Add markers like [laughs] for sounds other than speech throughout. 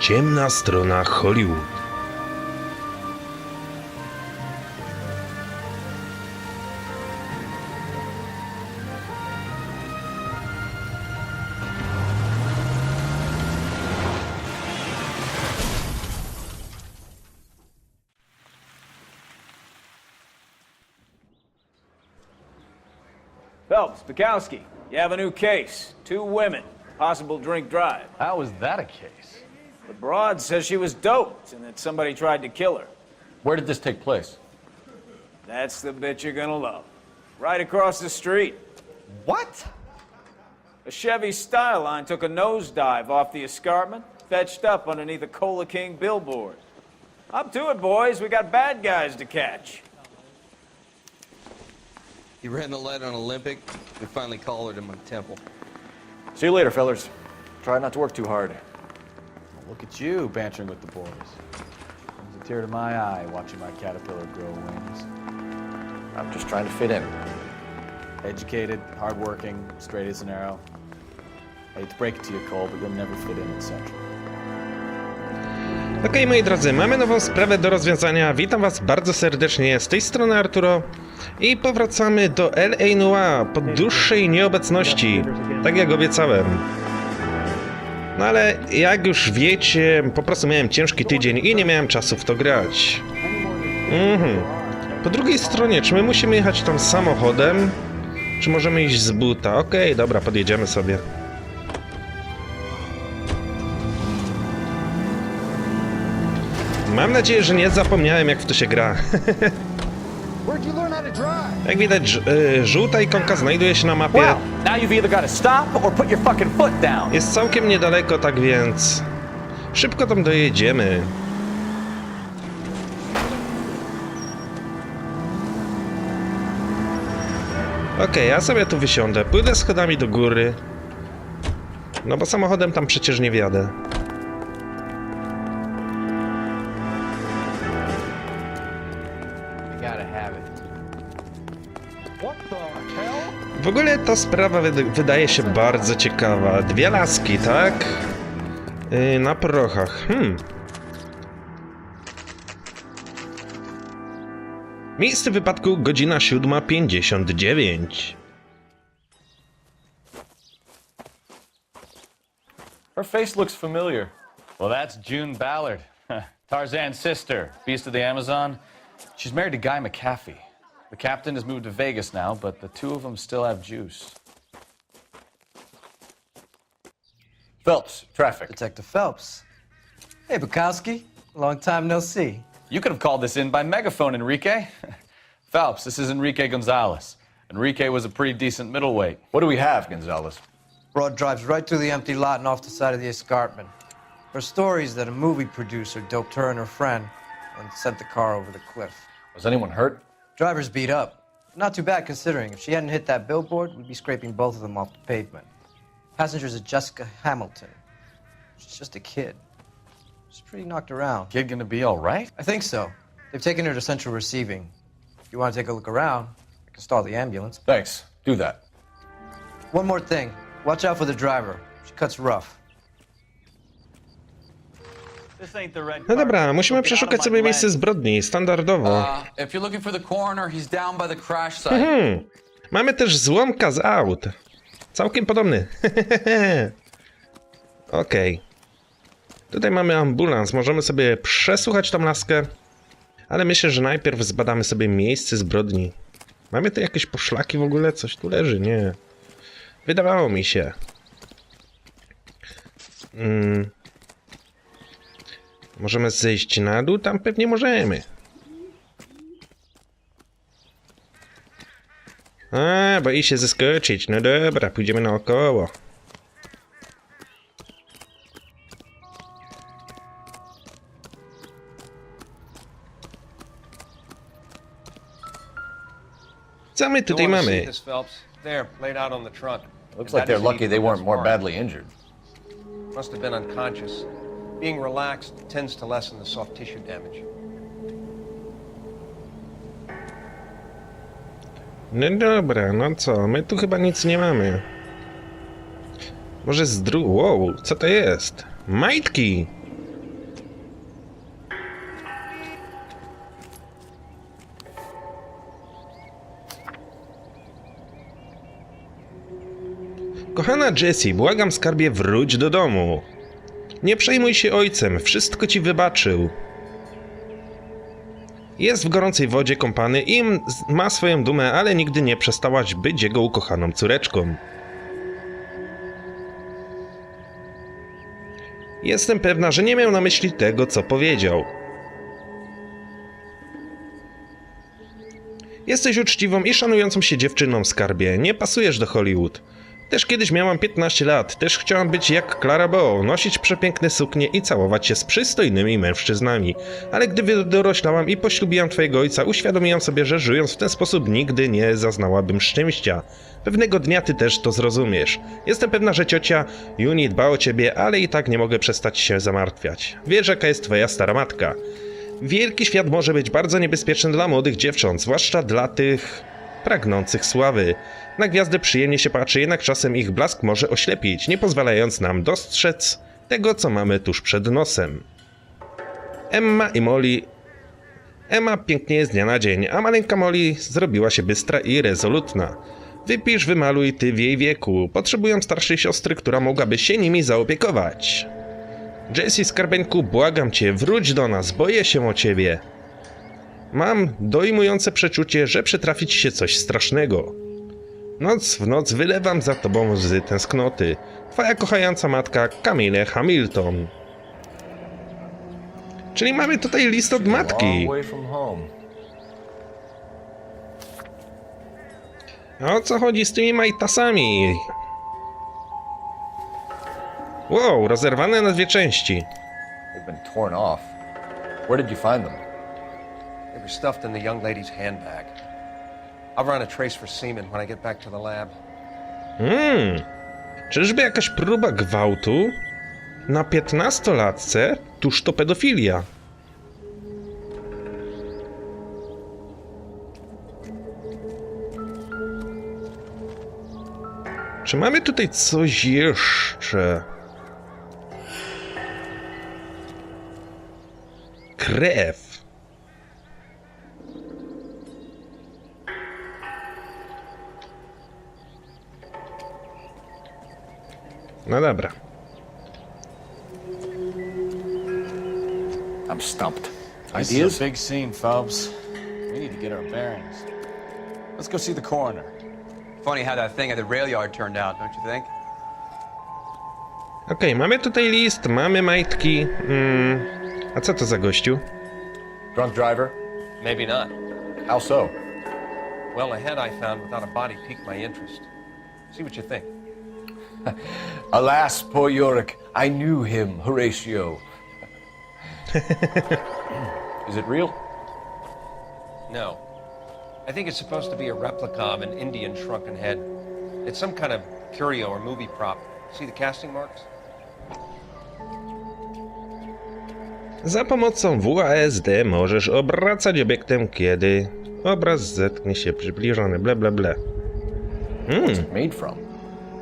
Ciemna strona Hollywood. Phelps, Bukowski, you have a new case. Two women, possible drink drive. How is that a case? The broad says she was doped and that somebody tried to kill her. Where did this take place? That's the bit you're gonna love. Right across the street. What? A Chevy Styline took a nosedive off the escarpment, fetched up underneath a Cola King billboard. Up to it, boys. We got bad guys to catch. He ran the light on Olympic. We finally collared him on Temple. See you later, fellas. Try not to work too hard. Look at you bantering with the boys. Brings a tear to my eye watching my caterpillar grow wings. I'm just trying to fit in. Educated, hardworking, straight as an arrow. I hate to break it to you, Cole, but you'll never fit in at Central. Okej, moi drodzy, mamy nową sprawę do rozwiązania. Witam was bardzo serdecznie. Z tej strony Arturo. I powracamy do L.A. Noir po dłuższej nieobecności. Tak jak obiecałem. No ale jak już wiecie, po prostu miałem ciężki tydzień i nie miałem czasu w to grać. Mhm. Po drugiej stronie, czy my musimy jechać tam samochodem? Czy możemy iść z buta? Okej, dobra, podjedziemy sobie. Mam nadzieję, że nie zapomniałem jak w to się gra. [laughs] Jak widać, y, żółta ikonka znajduje się na mapie. Now you've either got to stop or put your fucking foot down. Jest całkiem niedaleko, tak więc szybko tam dojedziemy. Okej, ja sobie tu wysiądę. Pójdę schodami do góry. No bo samochodem tam przecież nie wjadę. Ta sprawa wyd- wydaje się bardzo ciekawa. Dwie laski, tak? Yy, na prochach. Hmm. Miejsce wypadku godzina 7.59. Her face looks familiar. Well, that's June Ballard, [laughs] Tarzan's sister, Beast of the Amazon. She's married to Guy McAfee. The captain has moved to Vegas now, but the two of them still have juice. Phelps, traffic. Detective Phelps. Hey, Bukowski. Long time no see. You could have called this in by megaphone, Enrique. [laughs] Phelps, this is Enrique Gonzalez. Enrique was a pretty decent middleweight. What do we have, Gonzalez? Broad drives right through the empty lot and off the side of the escarpment. Her stories that a movie producer doped her and her friend and sent the car over the cliff. Was anyone hurt? Driver's beat up. Not too bad considering. If she hadn't hit that billboard, we'd be scraping both of them off the pavement. Passenger's a Jessica Hamilton. She's just a kid. She's pretty knocked around. Kid gonna be all right? I think so. They've taken her to central receiving. If you want to take a look around, I can stall the ambulance. Thanks. Do that. One more thing. Watch out for the driver. She cuts rough. No car. dobra, musimy przeszukać sobie miejsce zbrodni, standardowo. Uh. Hmm. Mamy też złomka z aut. Całkiem podobny. [laughs] Okej. Tutaj mamy ambulans. Możemy sobie przesłuchać tą laskę. Ale myślę, że najpierw zbadamy sobie miejsce zbrodni. Mamy tu jakieś poszlaki w ogóle? Coś tu leży? Nie. Wydawało mi się. Mm. Możemy zejść na dół? Tam pewnie możemy. A, boi się zeskoczyć. No dobra, pójdziemy naokoło. Co my tutaj mamy? Looks like they're lucky they weren't more badly injured. Must have been unconscious being relaxed tends to lessen the soft tissue damage. No dobra, no co? My tu chyba nic nie mamy. Może z dru... Wow, co to jest? Majtki! Kochana Jessie, błagam skarbie wróć do domu. Nie przejmuj się ojcem, wszystko ci wybaczył. Jest w gorącej wodzie kąpany i ma swoją dumę, ale nigdy nie przestałaś być jego ukochaną córeczką. Jestem pewna, że nie miał na myśli tego, co powiedział. Jesteś uczciwą i szanującą się dziewczyną, skarbie. Nie pasujesz do Hollywood. Też kiedyś miałam 15 lat. Też chciałam być jak Clara Bow, nosić przepiękne suknie i całować się z przystojnymi mężczyznami. Ale gdy wydoroślałam i poślubiłam twojego ojca, uświadomiłam sobie, że żyjąc w ten sposób nigdy nie zaznałabym szczęścia. Pewnego dnia ty też to zrozumiesz. Jestem pewna, że ciocia Juni dba o ciebie, ale i tak nie mogę przestać się zamartwiać. Wiesz, jaka jest twoja stara matka. Wielki świat może być bardzo niebezpieczny dla młodych dziewcząt, zwłaszcza dla tych pragnących sławy. Na gwiazdy przyjemnie się patrzy, jednak czasem ich blask może oślepić, nie pozwalając nam dostrzec tego, co mamy tuż przed nosem. Emma i Molly. Emma pięknieje z dnia na dzień, a maleńka Molly zrobiła się bystra i rezolutna. Wypisz, wymaluj ty w jej wieku. Potrzebują starszej siostry, która mogłaby się nimi zaopiekować. Jessie Skarbeńku, błagam cię, wróć do nas, boję się o ciebie. Mam dojmujące przeczucie, że przytrafi ci się coś strasznego. Noc w noc wylewam za tobą łzy tęsknoty. Twoja kochająca matka Camille Hamilton. Czyli mamy tutaj list od matki. Home. O co chodzi z tymi majtasami? Wow, rozerwane na dwie części. They've been torn off. Where did you find them? Were stuffed in the young lady's handbag. I'll run a trace for semen when I get back to the lab. Hmm. Czyżby jakaś próba gwałtu? Na piętnastolatce? Tuż to pedofilia. Czy mamy tutaj coś jeszcze? Krew. No dobra. I'm stumped. This is a big scene, Phelps. We need to get our bearings. Let's go see the coroner. Funny how that thing at the rail yard turned out, don't you think? Okej, mamy tutaj list, mamy majtki. Mm. A co to za gościu? Drunk driver? Maybe not. How so? Well, a head I found without a body piqued my interest. See what you think. [laughs] Alas, poor Yorick. I knew him, Horatio. [laughs] Is it real? No. I think it's supposed to be a replica of an Indian shrunken head. It's some kind of curio or movie prop. See the casting marks? Za pomocą WASD możesz obracać obiektem, kiedy obraz zetknie się przybliżony, ble ble ble. Mm. Made from.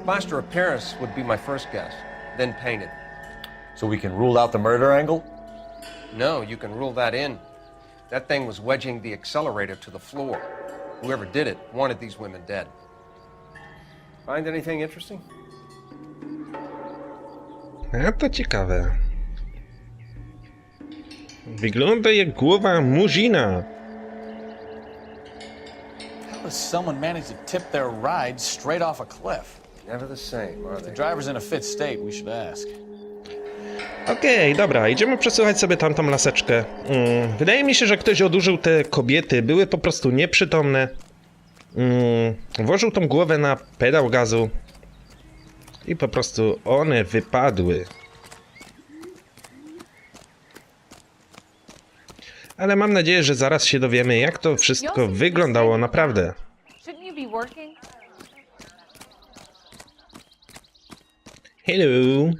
Plaster of Paris would be my first guess, then painted. So we can rule out the murder angle? No, you can rule that in. That thing was wedging the accelerator to the floor. Whoever did it wanted these women dead. Find anything interesting? A to ciekawe. Wygląda jak głowa Muzina. How does someone manage to tip their ride straight off a cliff? Never the same, are The they? driver's in a fit state, we should ask. Okej, dobra, idziemy przesłuchać sobie tamtą laseczkę. Mm, wydaje mi się, że ktoś odurzył te kobiety, były po prostu nieprzytomne. Mm, włożył tą głowę na pedał gazu i po prostu one wypadły. Ale mam nadzieję, że zaraz się dowiemy, jak to wszystko wyglądało naprawdę. Shouldn't you be working? Hello.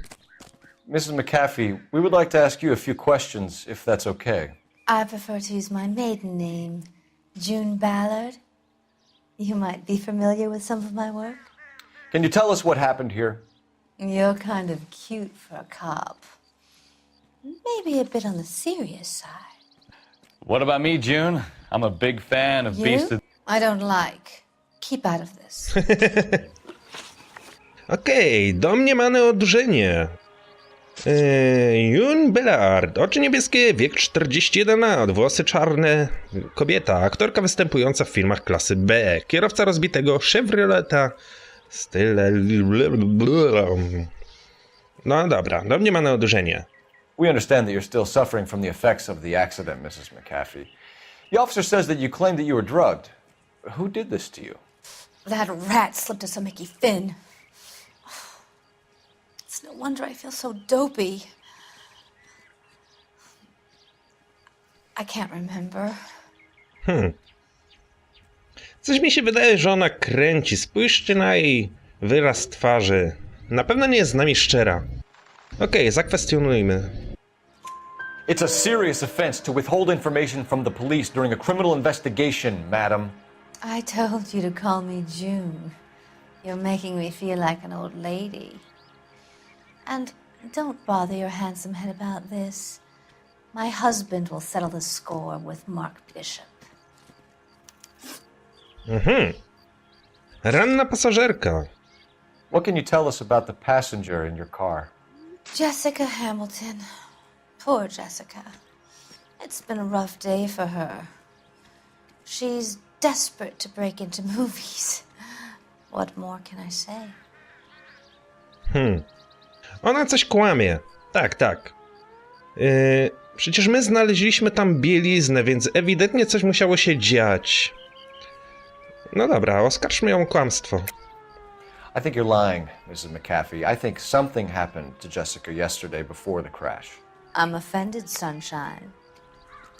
Mrs. McAfee, we would like to ask you a few questions, if that's okay. I prefer to use my maiden name, June Ballard. You might be familiar with some of my work. Can you tell us what happened here? You're kind of cute for a cop. Maybe a bit on the serious side. What about me, June? I'm a big fan of Beast You? of... I don't like. Keep out of this. [laughs] Okej, domniemane odurzenie. Eee, June Bellard, oczy niebieskie, wiek 41 lat, włosy czarne, kobieta, aktorka występująca w filmach klasy B, kierowca rozbitego Chevroleta, style... No dobra, domniemane odurzenie. We understand that you're still suffering from the effects of the accident, Mrs. McAfee. The officer says that you claimed that you were drugged. Who did this to you? That rat slipped us a Mickey Finn. It's no wonder I feel so dopey. I can't remember. Coś mi się wydaje, że ona kręci. Spójrzcie na jej wyraz twarzy. Na pewno nie jest z nami szczera. Okej, zakwestionujmy. It's a serious offense to withhold information from the police during a criminal investigation, madam. I told you to call me June. You're making me feel like an old lady. And don't bother your handsome head about this. My husband will settle the score with Mark Bishop. Mm-hmm. Ranna pasażerka. What can you tell us about the passenger in your car? Jessica Hamilton. Poor Jessica. It's been a rough day for her. She's desperate to break into [laughs] movies. What more can I say? Ona coś kłamie. Tak, tak. Yy, przecież my znaleźliśmy tam bieliznę, więc ewidentnie coś musiało się dziać. No dobra, oskarżmy ją o kłamstwo. I think you're lying, Mrs. McAfee. I think something happened to Jessica yesterday before the crash. I'm offended, Sunshine.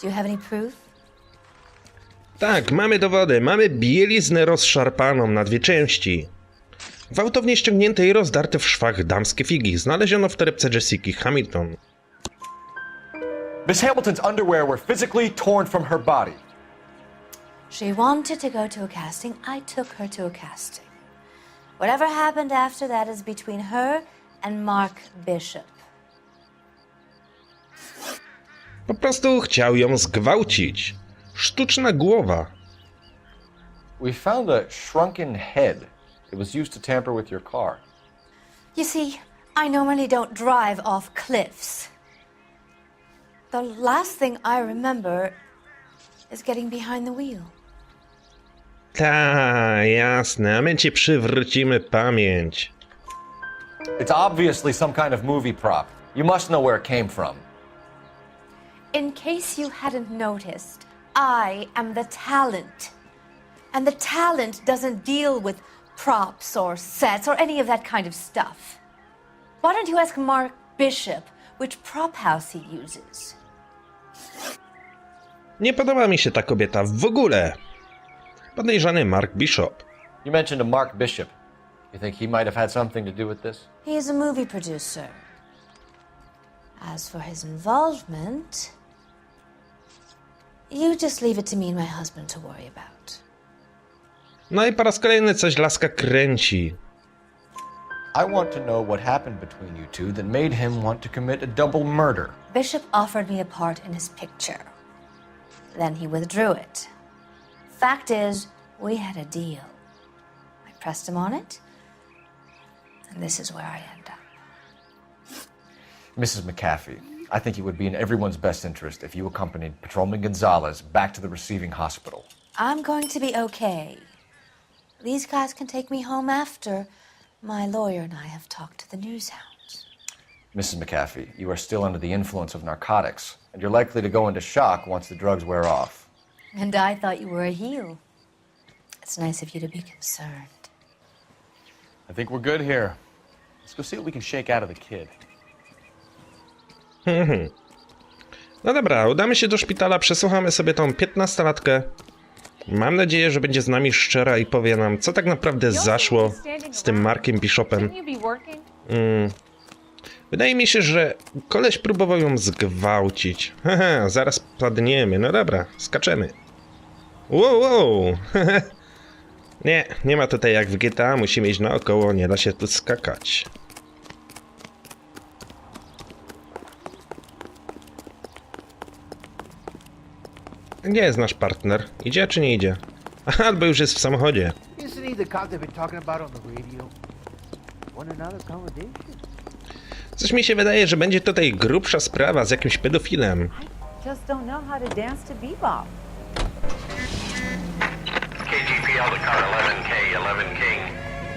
Do you have any proof? Tak, mamy dowody. Mamy bieliznę rozszarpaną na dwie części. Gwałtownie ściągnięte i rozdarte w szwach damskie figi znaleziono w torebce Jessiki Hamilton. Miss Hamilton's underwear were physically torn from her body. She wanted to go to a casting. I took her to a casting. Whatever happened after that is between her and Mark Bishop. Po prostu chciał ją zgwałcić. Sztuczna głowa. We found a shrunken head. It was used to tamper with your car. You see, I normally don't drive off cliffs. The last thing I remember is getting behind the wheel. Ta, jasne, a my ci przywrócimy pamięć. It's obviously some kind of movie prop. You must know where it came from. In case you hadn't noticed, I am the talent. And the talent doesn't deal with props or sets or any of that kind of stuff. Why don't you ask Mark Bishop which prop house he uses? Nie podoba mi się ta kobieta w ogóle. Podejrzany Mark Bishop. You mentioned a Mark Bishop. You think he might have had something to do with this? He is a movie producer. As for his involvement, you just leave it to me and my husband to worry about. No i po raz kolejny coś laska kręci. I want to know what happened between you two that made him want to commit a double murder. Bishop offered me a part in his picture. Then he withdrew it. Fact is, we had a deal. I pressed him on it, and this is where I end up. Mrs. McAfee, I think it would be in everyone's best interest if you accompanied Patrolman Gonzalez back to the receiving hospital. I'm going to be okay. These guys can take me home after my lawyer and I have talked to the news hounds. Mrs. McAfee, you are still under the influence of narcotics, and you're likely to go into shock once the drugs wear off. And I thought you were a heel. It's nice of you to be concerned. I think we're good here. Let's go see what we can shake out of the kid. Hmm, hmm, hmm. No dobra, udamy się do szpitala, przesłuchamy sobie tą 15-latkę. Mam nadzieję, że będzie z nami szczera i powie nam, co tak naprawdę zaszło z tym Markiem Bishopem. Mm. Wydaje mi się, że koleś próbował ją zgwałcić. [laughs] Haha, zaraz padniemy. No dobra, skaczemy. Wow, wow. [laughs] nie, nie ma tutaj jak w GTA, musimy iść naokoło, nie da się tu skakać. Gdzie jest nasz partner? Idzie czy nie idzie? [laughs] Albo już jest w samochodzie. Isn't he the cop they've been talking about on the radio? Coś mi się wydaje, że będzie tutaj grubsza sprawa z jakimś pedofilem. Just don't know how to dance to bebop. KGPL to car 11K, 11 King.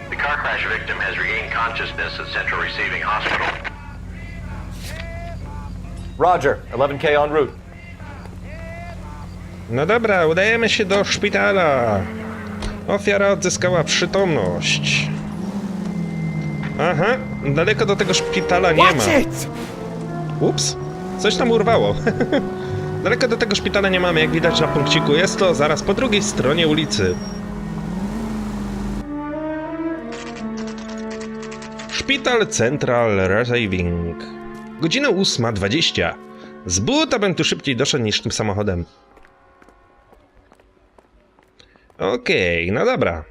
The car crash victim has regained consciousness at Central Receiving Hospital. Roger, 11K en route. No dobra, udajemy się do szpitala. Ofiara odzyskała przytomność. Aha, daleko do tego szpitala nie ma. Ups, coś tam urwało. [laughs] daleko do tego szpitala nie mamy, jak widać na punkciku. Jest to zaraz po drugiej stronie ulicy. Szpital Central Receiving. Godzina 8.20. Z buta bym tu szybciej doszedł niż tym samochodem. Okej, no dobra.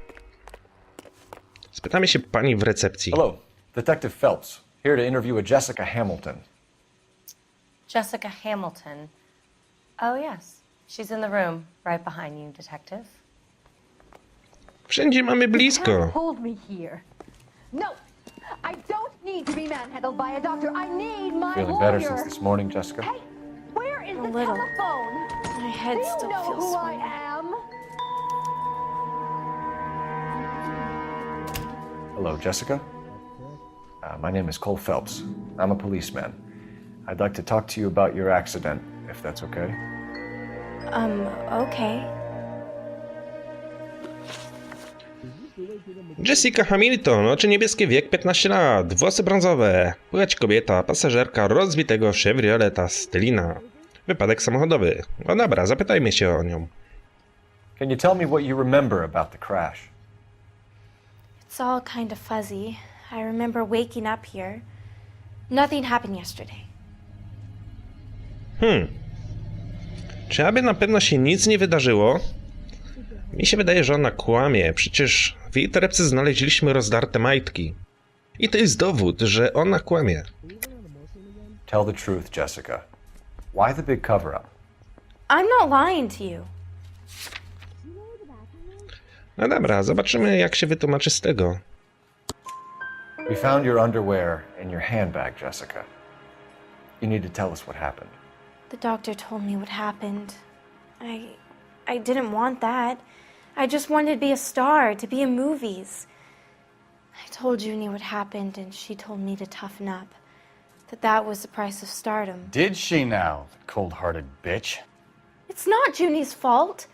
Spytamy się pani w recepcji. Hello, Detective Phelps, here to interview a Jessica Hamilton. Jessica Hamilton. Oh, yes. She's in the room right behind you, Detective. Wszędzie mamy blisko. Hold me here. No, I don't need to be manhandled by a doctor. I need my Feeling lawyer. better since this morning, Jessica? Hey, where is A the little. telephone? My head Do you still know feels who I sore. am? Hello, Jessica. Uh, my name is Cole Phelps. I'm a policeman. I'd like to talk to you about your accident, if that's okay. Um, okay. Jessica Hamilton, oczy niebieskie, wiek 15 lat, włosy brązowe, płeć kobieta, pasażerka rozbitego Chevroleta Stylina. Wypadek samochodowy. No dobra, zapytajmy się o nią. Can you tell me what you remember about the crash? It's all kind of fuzzy. I remember waking up here. Nothing happened yesterday. Hmm. Czy aby na pewno się nic nie wydarzyło? Mi się wydaje, że ona kłamie. Przecież w jej torebce znaleźliśmy rozdarte majtki. I to jest dowód, że ona kłamie. Tell the truth, Jessica. Why the big cover up? I'm not lying to you. No dobra, zobaczymy jak się wytłumaczy z tego. We found your underwear in your handbag, Jessica. You need to tell us what happened. The doctor told me what happened. I I didn't want that. I just wanted to be a star, to be in movies. I told Junie what happened and she told me to toughen up. That that was the price of stardom. Did she now, the cold hearted bitch? It's not Junie's fault.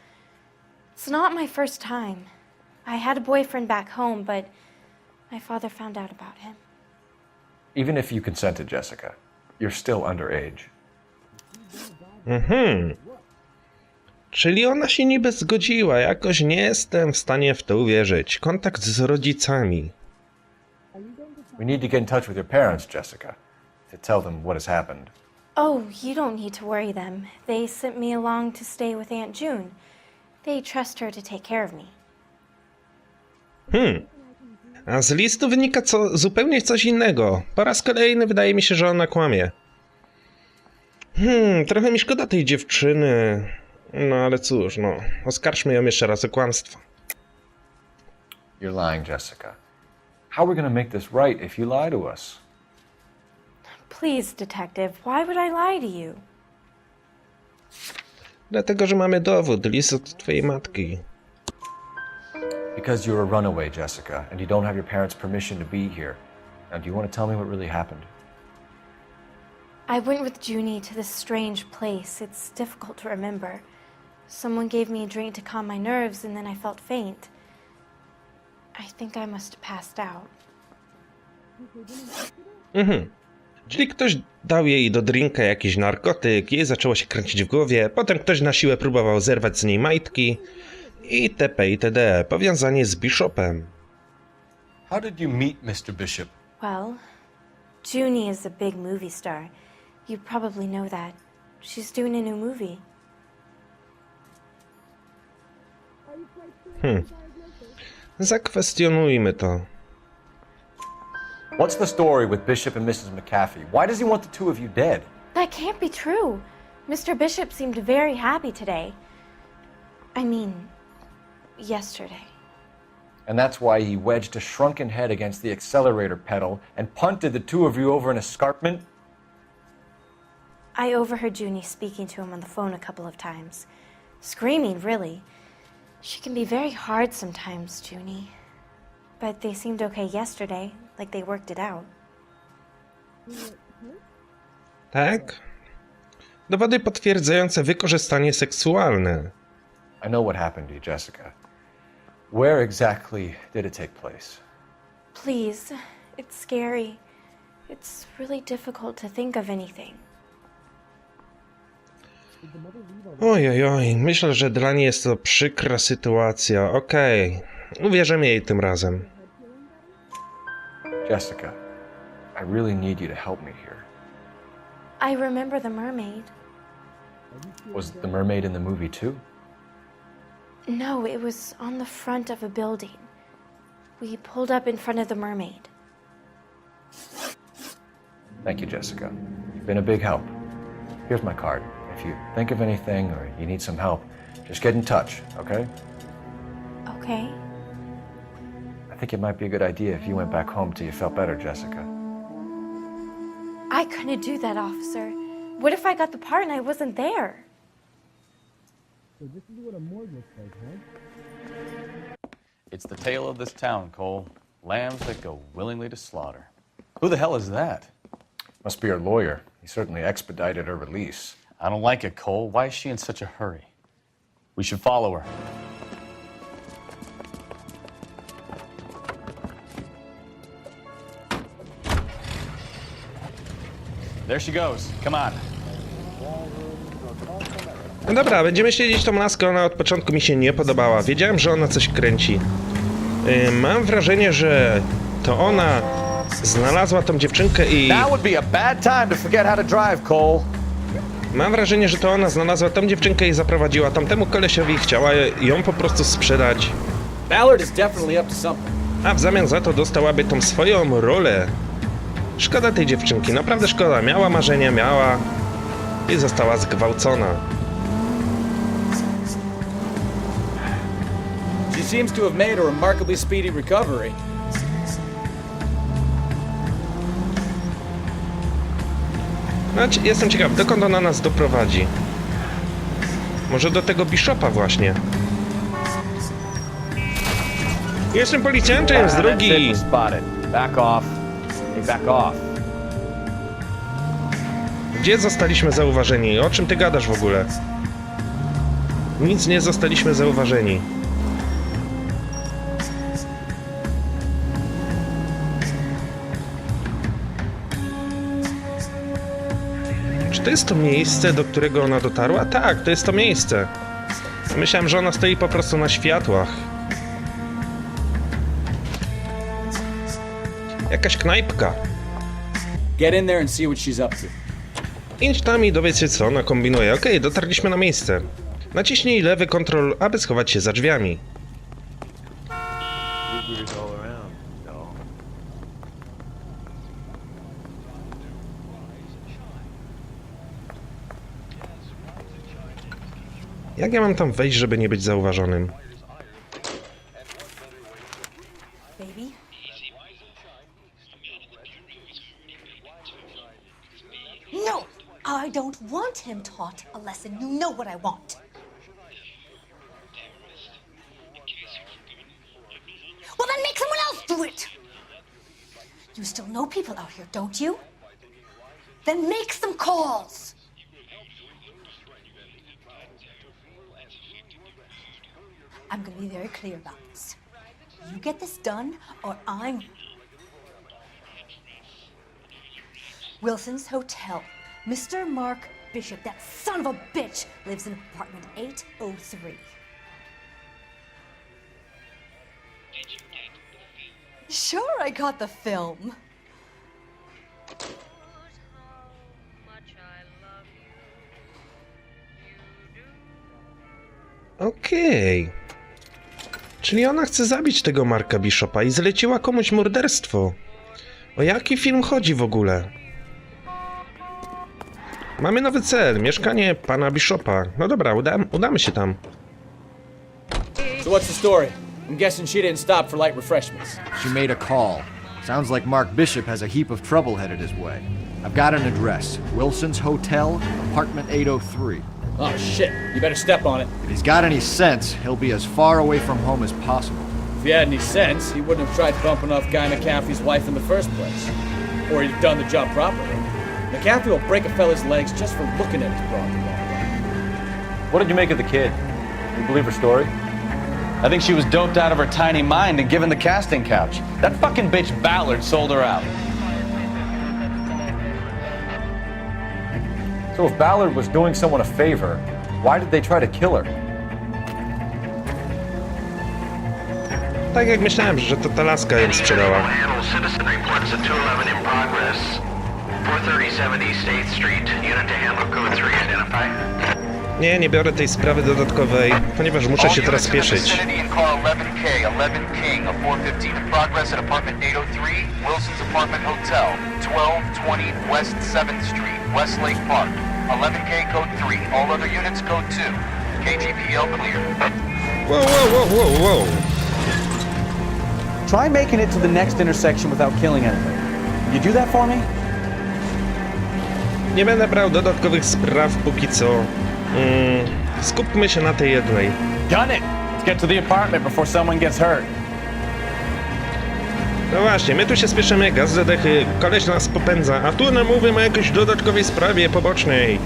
It's not my first time. I had a boyfriend back home, but my father found out about him. Even if you consented, Jessica, you're still underage. Mhm. Czyli ona się niby zgodziła, jakoś nie jestem w stanie w to uwierzyć. Kontakt z rodzicami. We need to get in touch with your parents, Jessica, to tell them what has happened. Oh, you don't need to worry them. They sent me along to stay with Aunt June. They trust her to take care of me. Hmm. A z listu wynika co, zupełnie coś innego. Po raz kolejny wydaje mi się, że ona kłamie. Hmm, trochę mi szkoda tej dziewczyny. No ale cóż, no. Oskarżmy ją jeszcze raz o kłamstwo. You're lying, Jessica. How are we going to make this right if you lie to us? Please, detective, why would I lie to you? Dlatego, że mamy dowód, list od twojej matki. Because you're a runaway, Jessica, and you don't have your parents' permission to be here. Now, do you want to tell me what really happened? I went with Junie to this strange place. It's difficult to remember. Someone gave me a drink to calm my nerves, and then I felt faint. I think I must have passed out. Mhm. Czyli ktoś dał jej do drinka jakiś narkotyk, jej zaczęło się kręcić w głowie, potem ktoś na siłę próbował zerwać z niej majtki i TP i TD, powiązanie z Bishopem. How did you meet Mr. Bishop? Well, Junie is a big movie star. You probably know that. She's doing a new movie. Hmm. Zakwestionujmy to. What's the story with Bishop and Mrs. McAfee? Why does he want the two of you dead? That can't be true. Mr. Bishop seemed very happy today. I mean, yesterday. And that's why he wedged a shrunken head against the accelerator pedal and punted the two of you over an escarpment? I overheard Junie speaking to him on the phone a couple of times. Screaming, really. She can be very hard sometimes, Junie. But they seemed okay yesterday, like they worked it out. Tak? Dowody potwierdzające wykorzystanie seksualne. I know what happened to you, Jessica. Where exactly did it take place? Please, it's scary. It's really difficult to think of anything. Oj, oj, oj, myślę, że dla niej jest to przykra sytuacja. Okej, uwierzymy jej tym razem. Jessica, I really need you to help me here. I remember the mermaid. Was the mermaid in the movie too? No, it was on the front of a building. We pulled up in front of the mermaid. Thank you, Jessica. You've been a big help. Here's my card. If you think of anything or you need some help, just get in touch, okay? Okay. I think it might be a good idea if you went back home till you felt better, Jessica. I couldn't do that, officer. What if I got the part and I wasn't there? So this is what a morgue looks like, huh? It's the tale of this town, Cole. Lambs that go willingly to slaughter. Who the hell is that? Must be her lawyer. He certainly expedited her release. I don't like it, Cole. Why is she in such a hurry? We should follow her. There she goes. Come on. No dobra, będziemy śledzić tą laskę, ona od początku mi się nie podobała. Wiedziałem, że ona coś kręci. Yy, mam wrażenie, że to ona znalazła tą dziewczynkę i... Now would be a bad time to forget how to drive, Cole. Mam wrażenie, że to ona znalazła tą dziewczynkę i zaprowadziła tamtemu kolesiowi i chciała ją po prostu sprzedać. Ballard is definitely up to something. A w zamian za to dostałaby tą swoją rolę. Szkoda tej dziewczynki, naprawdę szkoda. Miała marzenia, miała i została zgwałcona. She seems to have made a remarkably speedy recovery. Znaczy, jestem ciekaw, dokąd ona nas doprowadzi. Może do tego Bishopa właśnie. Jestem policjantem z drogi. Back off. Back off. Gdzie zostaliśmy zauważeni? O czym ty gadasz w ogóle? Nic nie zostaliśmy zauważeni. Czy to jest to miejsce, do którego ona dotarła? Tak, to jest to miejsce. Myślałem, że ona stoi po prostu na światłach. Jakaś knajpka. Get in there and see what she's up to. Idź tam i dowiedz się, co ona kombinuje. Okej, dotarliśmy na miejsce. Naciśnij lewy kontrol, aby schować się za drzwiami. Jak ja mam tam wejść, żeby nie być zauważonym? Him taught a lesson. You know what I want. Well, then make someone else do it! You still know people out here, don't you? Then make some calls! I'm gonna be very clear about this. You get this done, or I'm. Wilson's Hotel. Mr. Mark Bishop, that son of a bitch, lives in apartment 803. Sure, I got the film. Okej. Czyli ona chce zabić tego Marka Bishopa i zleciła komuś morderstwo. O jaki film chodzi w ogóle? Mamy nowy cel, mieszkanie pana Bishopa. No dobra, uda, udamy się tam. So what's the story? I'm guessing she didn't stop for light refreshments. She made a call. Sounds like Mark Bishop has a heap of trouble headed his way. I've got an address Wilson's Hotel, apartment 803. Oh shit, you better step on it. If he's got any sense, he'll be as far away from home as possible. If he had any sense, he wouldn't have tried bumping off Guy McCaffrey's wife in the first place. Or he'd have done the job properly. McCaffrey will break a fella's legs just for looking at his broad. What did you make of the kid? You believe her story? I think she was doped out of her tiny mind and given the casting couch. That fucking bitch Ballard sold her out. So if Ballard was doing someone a favor, why did they try to kill her? Tak jak myślałem, że to ta laska ją sprzedała. Handle citizen reports at 211 in progress. 43070 State Street. Unit to handle code 3 identify. Nie, nie biorę tej sprawy dodatkowej, ponieważ muszę się teraz spieszyć. in car 11K, 11 King, a 415 in progress at apartment 803, Wilson's Apartment Hotel, 1220 West 7th Street, Westlake Park. 11K code 3, all other units code 2. KTPL clear. Wow, wow, wow, wow, wow. Try making it to the next intersection without killing anybody. You do that for me? Nie będę brał dodatkowych spraw póki co. Mm, skupmy się na tej jednej. Gun it! Let's get to the apartment before someone gets hurt. No właśnie, my tu się spieszymy, gaz zadechy, koleś nas popędza, a tu nam mówimy o jakiejś dodatkowej sprawie pobocznej.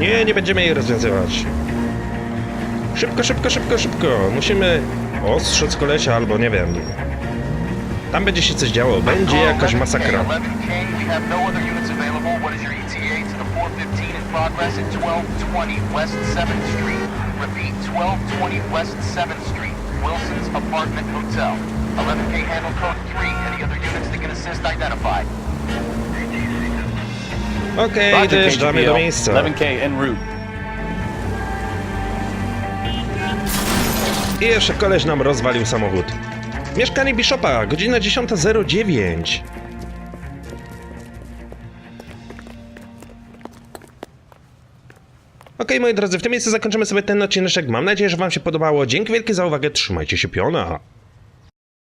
Nie, nie będziemy jej rozwiązywać. Szybko, szybko, szybko, szybko. Musimy ostrzec kolesia albo nie wiem. Tam będzie się coś działo, będzie jakaś masakra. 11K, we have no other units available. What is your ETA progress at 1220 West 7th Street? Repeat, 1220 West 7th Street, Wilson's Apartment Hotel. 11K handle code 3. Any other units that can assist identified. Okej, Roger, dojeżdżamy do miejsca. 11K en route. I jeszcze koleś nam rozwalił samochód. Mieszkanie Bishopa, godzina 10.09. Okej, moi drodzy, w tym miejscu zakończymy sobie ten odcinek. Mam nadzieję, że wam się podobało. Dzięki wielkie za uwagę, trzymajcie się piona.